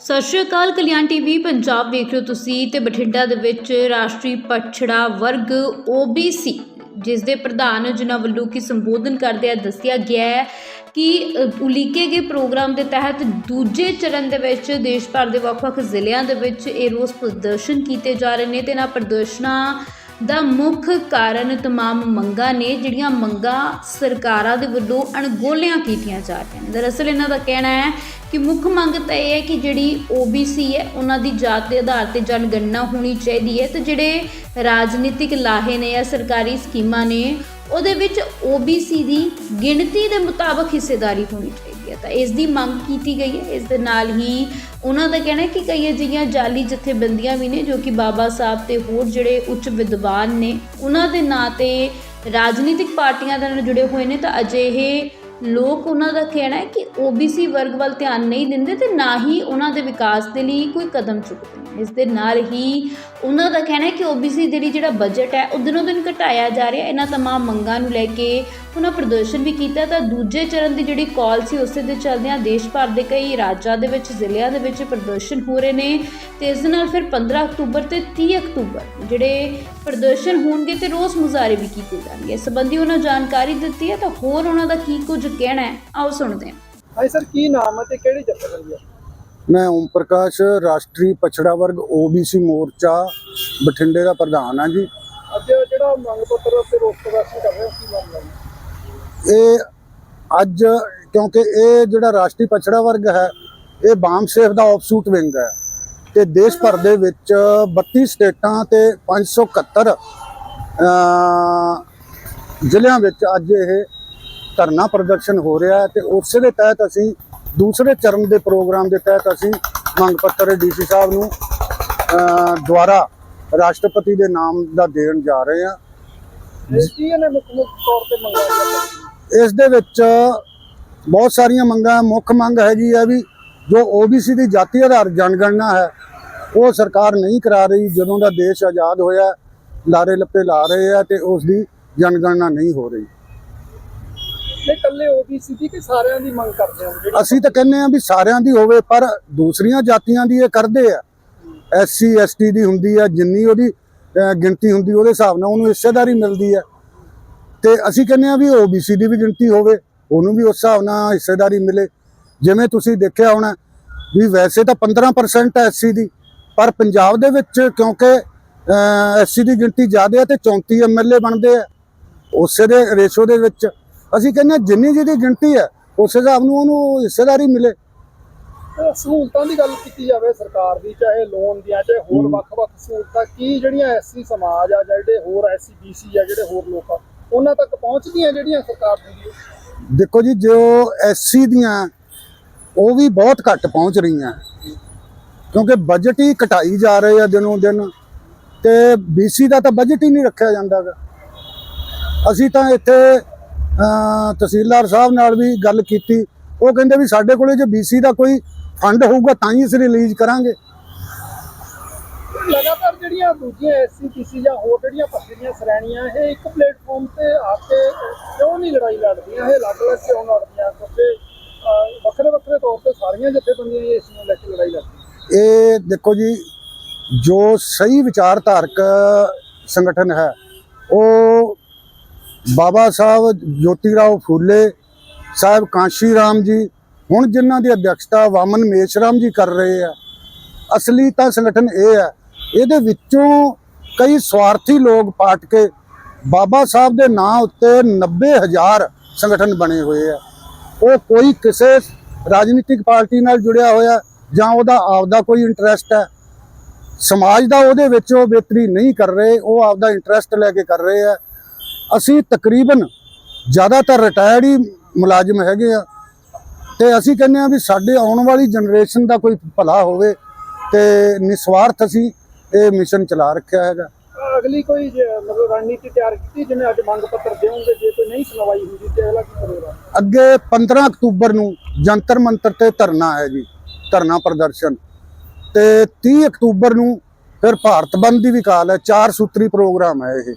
ਸਤਿ ਸ਼੍ਰੀ ਅਕਾਲ, ਕਲਿਆਣ ਟੀਵੀ ਪੰਜਾਬ ਵੇਖ ਰਹੇ ਹੋ ਤੁਸੀਂ ਤੇ ਬਠਿੰਡਾ ਦੇ ਵਿੱਚ ਰਾਸ਼ਟਰੀ ਪਛੜਾ ਵਰਗ OBC ਜਿਸ ਦੇ ਪ੍ਰਧਾਨ ਜਿਨ੍ਹਾਂ ਵੱਲੋਂ ਕੀ ਸੰਬੋਧਨ ਕਰਦੇ ਆ, ਦੱਸਿਆ ਗਿਆ ਹੈ ਕਿ ਉਲੀਕੇ ਗਏ ਪ੍ਰੋਗਰਾਮ ਦੇ ਤਹਿਤ ਦੂਜੇ ਚਰਨ ਦੇ ਵਿੱਚ ਦੇਸ਼ ਭਰ ਦੇ ਵੱਖ-ਵੱਖ ਜ਼ਿਲ੍ਹਿਆਂ ਦੇ ਵਿੱਚ ਇਹ ਰੋਸ ਪ੍ਰਦਰਸ਼ਨ ਕੀਤੇ ਜਾ ਰਹੇ ਨੇ ਤੇ ਇਹਨਾਂ ਪ੍ਰਦਰਸ਼ਨਾਂ ਦਾ ਮੁੱਖ ਕਾਰਨ तमाम ਮੰਗਾਂ ਨੇ ਜਿਹੜੀਆਂ ਮੰਗਾਂ ਸਰਕਾਰਾਂ ਦੇ ਵੱਲੋਂ ਅਣਗੋਲਿਆਂ ਕੀਤੀਆਂ ਜਾ ਰਹੀਆਂ ਨੇ ਦਰਅਸਲ ਇਹਨਾਂ ਦਾ ਕਹਿਣਾ ਹੈ ਕਿ ਮੁੱਖ ਮੰਗ ਤਾਂ ਇਹ ਹੈ ਕਿ ਜਿਹੜੀ OBC ਹੈ ਉਹਨਾਂ ਦੀ ਜਾਤ ਦੇ ਆਧਾਰ ਤੇ ਜਨਗਣਨਾ ਹੋਣੀ ਚਾਹੀਦੀ ਹੈ ਤੇ ਜਿਹੜੇ ਰਾਜਨੀਤਿਕ ਲਾਹੇ ਨੇ ਜਾਂ ਸਰਕਾਰੀ ਸਕੀਮਾਂ ਨੇ ਉਹਦੇ ਵਿੱਚ OBC ਦੀ ਗਿਣਤੀ ਦੇ ਮੁਤਾਬਕ ਹਿੱਸੇਦਾਰੀ ਹੋਣੀ ਚਾਹੀਦੀ ਹੈ ਤਾਂ ਇਸ ਦੀ ਮੰਗ ਕੀਤੀ ਗਈ ਹੈ। ਇਸ ਦੇ ਨਾਲ ਹੀ ਉਹਨਾਂ ਦਾ ਕਹਿਣਾ ਕਿ ਕਈ ਅਜਿਹੀਆਂ ਜਾਲੀ ਜਥੇਬੰਦੀਆਂ ਵੀ ਨੇ ਜੋ ਕਿ ਬਾਬਾ ਸਾਹਿਬ ਤੇ ਹੋਰ ਜਿਹੜੇ ਉੱਚ ਵਿਦਵਾਨ ਨੇ, ਉਹਨਾਂ ਦੇ ਨਾਂ ਤੇ ਰਾਜਨੀਤਿਕ ਪਾਰਟੀਆਂ ਦੇ ਨਾਲ ਜੁੜੇ ਹੋਏ ਨੇ ਤਾਂ ਅਜਿਹੇ ਲੋਕ ਉਹਨਾਂ ਦਾ ਕਹਿਣਾ ਹੈ ਕਿ OBC ਵਰਗ ਵੱਲ ਧਿਆਨ ਨਹੀਂ ਦਿੰਦੇ ਤੇ ਨਾ ਹੀ ਉਹਨਾਂ ਦੇ ਵਿਕਾਸ ਦੇ ਲਈ ਕੋਈ ਕਦਮ ਚੁੱਕਦੇ ਇਸ ਦੇ ਨਾਲ ਹੀ ਉਹਨਾਂ ਦਾ ਕਹਿਣਾ ਹੈ ਕਿ OBC ਦੇ ਲਈ ਜਿਹੜਾ ਬਜਟ ਹੈ, ਉਹ ਦਿਨੋਂ ਦਿਨ ਘਟਾਇਆ ਜਾ ਰਿਹਾ ਇਹਨਾਂ ਤਮਾਮ ਮੰਗਾਂ ਨੂੰ ਲੈ ਕੇ ਉਹਨਾਂ ਪ੍ਰਦਰਸ਼ਨ ਵੀ ਕੀਤਾ ਤਾਂ ਦੂਜੇ ਚਰਨ ਦੀ ਜਿਹੜੀ ਕਾਲ ਸੀ ਉਸੇ ਦੇ ਚੱਲਦਿਆਂ ਦੇਸ਼ ਭਰ ਦੇ ਕਈ ਰਾਜਾਂ ਦੇ ਵਿੱਚ ਜ਼ਿਲ੍ਹਿਆਂ ਦੇ ਵਿੱਚ ਪ੍ਰਦਰਸ਼ਨ ਹੋ ਰਹੇ ਨੇ ਤੇ ਇਸ ਦੇ ਨਾਲ ਫਿਰ 15 ਅਕਤੂਬਰ ਤੇ 30 ਅਕਤੂਬਰ ਜਿਹੜੇ ਪ੍ਰਦਰਸ਼ਨ ਹੋਣਗੇ ਤੇ ਰੋਸ ਮੁਜ਼ਾਹਰੇ ਵੀ ਕੀਤੇ ਜਾਣਗੇ। ਇਸ ਸੰਬੰਧੀ ਉਹਨਾਂ ਜਾਣਕਾਰੀ ਦਿੱਤੀ ਹੈ ਤਾਂ ਹੋਰ ਉਹਨਾਂ ਦਾ ਕੀ ਕੁਝ ਕਹਿਣਾ ਹੈ ਆਓ ਸੁਣਦੇ ਹਾਂ। ਹਾਂਜੀ ਸਰ ਕੀ ਨਾਮ ਹੈ ਤੇ ਕਿਹੜੀ ਜਥੇਬੰਦੀ ਹੈ ਮੈਂ ਓਮ ਪ੍ਰਕਾਸ਼ ਰਾਸ਼ਟਰੀ ਪਛੜਾ ਵਰਗ OBC ਮੋਰਚਾ ਬਠਿੰਡੇ ਦਾ ਪ੍ਰਧਾਨ ਹਾਂ ਜੀ। ਅੱਜ ਜਿਹੜਾ ਮੰਗ ਪੱਤਰ ਤੇ ਰੋਸ ਪ੍ਰਦਰਸ਼ਨ ਕਰ ਰਹੇ ਹੈ? ਇਹ ਅੱਜ ਕਿਉਂਕਿ ਇਹ ਜਿਹੜਾ ਰਾਸ਼ਟਰੀ ਪਛੜਾ ਵਰਗ ਹੈ ਇਹ ਬਾਮ ਸੇਫ ਦਾ ਆਫਸੂਟ ਵਿੰਗ ਹੈ ਤੇ ਦੇਸ਼ ਭਰ ਦੇ ਵਿੱਚ 32 ਸਟੇਟਾਂ ਤੇ 571 ਅਹ, ਜ਼ਿਲ੍ਹਿਆਂ ਵਿੱਚ ਅੱਜ ਇਹ ਧਰਨਾ ਪ੍ਰਦਰਸ਼ਨ ਹੋ ਰਿਹਾ ਹੈ ਤੇ ਉਸੇ ਦੇ ਤਹਿਤ ਅਸੀਂ ਦੂਸਰੇ ਚਰਨ ਦੇ ਪ੍ਰੋਗਰਾਮ ਦੇ ਤਹਿਤ ਅਸੀਂ ਮੰਗ ਪੱਤਰ ਡੀਸੀ ਸਾਹਿਬ ਨੂੰ ਦੁਆਰਾ ਰਾਸ਼ਟਰਪਤੀ ਦੇ ਨਾਮ ਦਾ ਦੇਣ ਜਾ ਰਹੇ ਹਾਂ। ਇਹ ਕੀ ਮੁੱਖ ਤੌਰ ਤੇ ਮੰਗਾਇਆ ਇਸ ਦੇ ਵਿੱਚ ਬਹੁਤ ਸਾਰੀਆਂ ਮੰਗਾਂ ਮੁੱਖ ਮੰਗ ਹੈਗੀ ਹੈ ਵੀ ਜੋ OBC ਦੀ ਜਾਤੀ ਆਧਾਰ ਜਨਗਣਨਾ ਹੈ ਉਹ ਸਰਕਾਰ ਨਹੀਂ ਕਰਾ ਰਹੀ ਜਦੋਂ ਦਾ ਦੇਸ਼ ਆਜ਼ਾਦ ਹੋਇਆ ਲਾਰੇ ਲੱਪੇ ਲਾ ਰਹੇ ਆ ਤੇ ਉਸ ਦੀ ਜਨਗਣਨਾ ਨਹੀਂ ਹੋ ਰਹੀ। ਇਹ ਇਕੱਲੇ OBC ਦੀ ਕਿ ਸਾਰਿਆਂ ਦੀ ਮੰਗ ਕਰਦੇ ਹੋ ਅਸੀਂ ਤਾਂ ਕਹਿੰਦੇ ਆ ਵੀ ਸਾਰਿਆਂ ਦੀ ਹੋਵੇ ਪਰ ਦੂਸਰੀਆਂ ਜਾਤੀਆਂ ਦੀ ਇਹ ਕਰਦੇ ਆ। ਐਸਸੀ ਐਸਟੀ ਦੀ ਹੁੰਦੀ ਆ ਜਿੰਨੀ ਉਹਦੀ ਗਿਣਤੀ ਹੁੰਦੀ ਉਹਦੇ ਹਿਸਾਬ ਨਾਲ ਉਹਨੂੰ ਹਿੱਸੇਦਾਰੀ ਮਿਲਦੀ ਆ। ਤੇ ਅਸੀਂ ਕਹਿੰਦੇ ਆ ਵੀ OBC ਦੀ ਵੀ ਗਿਣਤੀ ਹੋਵੇ ਉਹਨੂੰ ਵੀ ਉਸ ਹਿਸਾਬ ਨਾਲ ਹਿੱਸੇਦਾਰੀ ਮਿਲੇ। ਜਿਵੇਂ ਤੁਸੀਂ ਦੇਖਿਆ ਹੋਣਾ ਵੀ ਵੈਸੇ ਤਾਂ 15% ਹੈ ਐਸਸੀ ਦੀ ਪਰ ਪੰਜਾਬ ਦੇ ਵਿੱਚ ਕਿਉਂਕਿ ਐਸਸੀ ਦੀ ਗਿਣਤੀ ਜ਼ਿਆਦਾ ਹੈ ਤੇ 34 ਐਮਐਲਏ ਬਣਦੇ ਆ ਉਸੇ ਦੇ ਰੇਸ਼ੋ ਦੇ ਵਿੱਚ। ਅਸੀਂ ਕਹਿੰਦੇ ਜਿੰਨੀ ਜਿਹਦੀ ਗਿਣਤੀ ਹੈ ਉਸ ਹਿਸਾਬ ਨੂੰ ਉਹਨੂੰ ਹਿੱਸੇਦਾਰੀ ਮਿਲੇ। ਸਹੂਲਤਾਂ ਦੀ ਗੱਲ ਕੀਤੀ ਜਾਵੇ ਸਰਕਾਰ ਦੀ ਚਾਹੇ ਲੋਨ ਦੀਆਂ ਚਾਹੇ ਹੋਰ ਵੱਖ-ਵੱਖ ਸਹੂਲਤਾਂ ਕੀ ਜਿਹੜੀਆਂ ਐਸਸੀ ਸਮਾਜ ਆ ਜਿਹੜੇ ਹੋਰ ਐਸਸੀ BC ਆ ਜਿਹੜੇ ਹੋਰ ਲੋਕ ਆ ਉਹਨਾਂ ਤੱਕ ਪਹੁੰਚਦੀਆਂ ਜਿਹੜੀਆਂ ਸਰਕਾਰ ਦੀ ਦੇਖੋ ਜੀ, ਜੋ ਐਸਸੀ ਦੀਆਂ, ਉਹ ਵੀ ਬਹੁਤ ਘੱਟ ਪਹੁੰਚ ਰਹੀਆਂ। ਕਿਉਂਕਿ ਬਜਟ ਹੀ ਘਟਾਈ ਜਾ ਰਹੇ ਆ ਦਿਨੋਂ ਦਿਨ ਤੇ ਬੀਸੀ ਦਾ ਤਾਂ ਬਜਟ ਹੀ ਨਹੀਂ ਰੱਖਿਆ ਜਾਂਦਾਗਾ। ਅਸੀਂ ਤਾਂ ਇੱਥੇ ਤਹਿਸੀਲਦਾਰ ਸਾਹਿਬ ਨਾਲ ਵੀ ਗੱਲ ਕੀਤੀ। ਉਹ ਕਹਿੰਦੇ ਵੀ ਸਾਡੇ ਕੋਲੇ ਜੇ ਬੀਸੀ ਦਾ ਕੋਈ ਫੰਡ ਹੋਊਗਾ ਤਾਂ ਹੀ ਅਸੀਂ ਰਿਲੀਜ਼ ਕਰਾਂਗੇ। ਲਗਾਤਾਰ ਜਿਹੜੀਆਂ ਦੂਜੀਆਂ ਐਸਸੀ BC ਜਾਂ ਹੋਰ ਜਿਹੜੀਆਂ ਪਛੜੀਆਂ ਸ਼੍ਰੇਣੀਆਂ ਇਹ ਇੱਕ ਪਲੇਟਫਾਰਮ ਤੇ ਆ ਕੇ ਕਿਉਂ ਨਹੀਂ ਲੜਾਈ ਲੜਦੀਆਂ? ਇਹ ਅਲੱਗ-ਅਲੱਗ ਕਿਉਂ ਲੜਦੀਆਂ? ਕਿਉਂਕਿ ਵੱਖਰੇ ਵੱਖਰੇ ਤੌਰ ਤੇ ਸਾਰੀਆਂ ਜਥੇਬੰਦੀਆਂ ਇਸ ਨੂੰ ਲੈ ਕੇ ਲੜਾਈ ਲੜਦੀਆਂ। ਇਹ ਦੇਖੋ ਜੀ, ਜੋ ਸਹੀ ਵਿਚਾਰਧਾਰਕ ਸੰਗਠਨ ਹੈ, ਉਹ ਬਾਬਾ ਸਾਹਿਬ ਜੋਤੀ ਰਾਓ ਫੂਲੇ, ਸਾਹਿਬ ਕਾਂਸ਼ੀ ਰਾਮ ਜੀ, ਹੁਣ ਜਿਨ੍ਹਾਂ ਦੀ ਅਧਿਕਸ਼ਤਾ ਵਾਮਨ ਮੇਸ਼ਰਾਮ ਜੀ ਕਰ ਰਹੇ ਆ, ਅਸਲੀ ਤਾਂ ਸੰਗਠਨ ਇਹ ਹੈ ਇਹਦੇ ਵਿੱਚੋਂ ਕਈ ਸਵਾਰਥੀ ਲੋਕ ਪਾਟ ਕੇ ਬਾਬਾ ਸਾਹਿਬ ਦੇ ਨਾਂ ਉੱਤੇ 90000 ਸੰਗਠਨ ਬਣੇ ਹੋਏ ਆ। ਉਹ ਕੋਈ ਕਿਸੇ ਰਾਜਨੀਤਿਕ ਪਾਰਟੀ ਨਾਲ ਜੁੜਿਆ ਹੋਇਆ ਜਾਂ ਉਹਦਾ ਆਪਦਾ ਕੋਈ ਇੰਟਰਸਟ ਹੈ। ਸਮਾਜ ਦਾ ਉਹਦੇ ਵਿੱਚ ਉਹ ਬਿਹਤਰੀ ਨਹੀਂ ਕਰ ਰਹੇ, ਉਹ ਆਪਦਾ ਇੰਟਰਸਟ ਲੈ ਕੇ ਕਰ ਰਹੇ ਆ। ਅਸੀਂ ਤਕਰੀਬਨ ਜ਼ਿਆਦਾਤਰ ਰਿਟਾਇਰਡ ਹੀ ਮੁਲਾਜ਼ਮ ਹੈਗੇ ਆ। ਤੇ ਅਸੀਂ ਕਹਿੰਦੇ ਆ ਵੀ ਸਾਡੇ ਆਉਣ ਵਾਲੀ ਜਨਰੇਸ਼ਨ ਦਾ ਕੋਈ ਭਲਾ ਹੋਵੇ ਤੇ ਨਿਸਵਾਰਥ ਅਸੀਂ ਇਹ ਮਿਸ਼ਨ ਚਲਾ ਰੱਖਿਆ ਹੈਗਾ। ਅਗਲੀ ਕੋਈ ਮਤਲਬ ਰਣਨੀਤੀ ਤਿਆਰ ਕੀਤੀ ਜਿਵੇਂ ਅੱਜ ਮੰਗ ਪੱਤਰ ਦੇਵੋਗੇ ਜੇ ਕੋਈ ਨਹੀਂ ਸੁਣਵਾਈ ਹੁੰਦੀ ਤੇ ਅਗਲਾ ਕੀ ਕਰੇਗਾ? ਅੱਗੇ 15 ਅਕਤੂਬਰ ਨੂੰ ਜੰਤਰ ਮੰਤਰ ਤੇ ਧਰਨਾ ਹੈ ਜੀ ਧਰਨਾ ਪ੍ਰਦਰਸ਼ਨ। ਤੇ 30 ਅਕਤੂਬਰ ਨੂੰ ਫਿਰ ਭਾਰਤ ਬੰਦ ਦੀ ਵੀ ਕਾਲ ਹੈ ਚਾਰ ਸੂਤਰੀ ਪ੍ਰੋਗਰਾਮ ਹੈ ਇਹ।